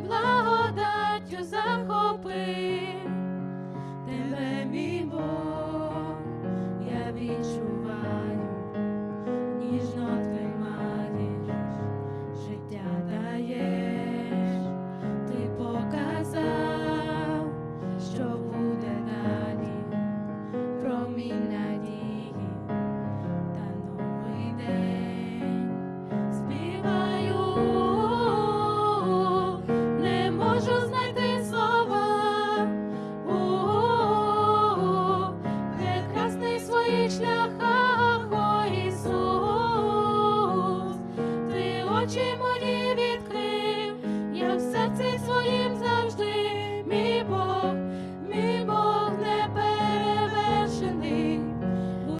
благодаттю заходить. очі мої.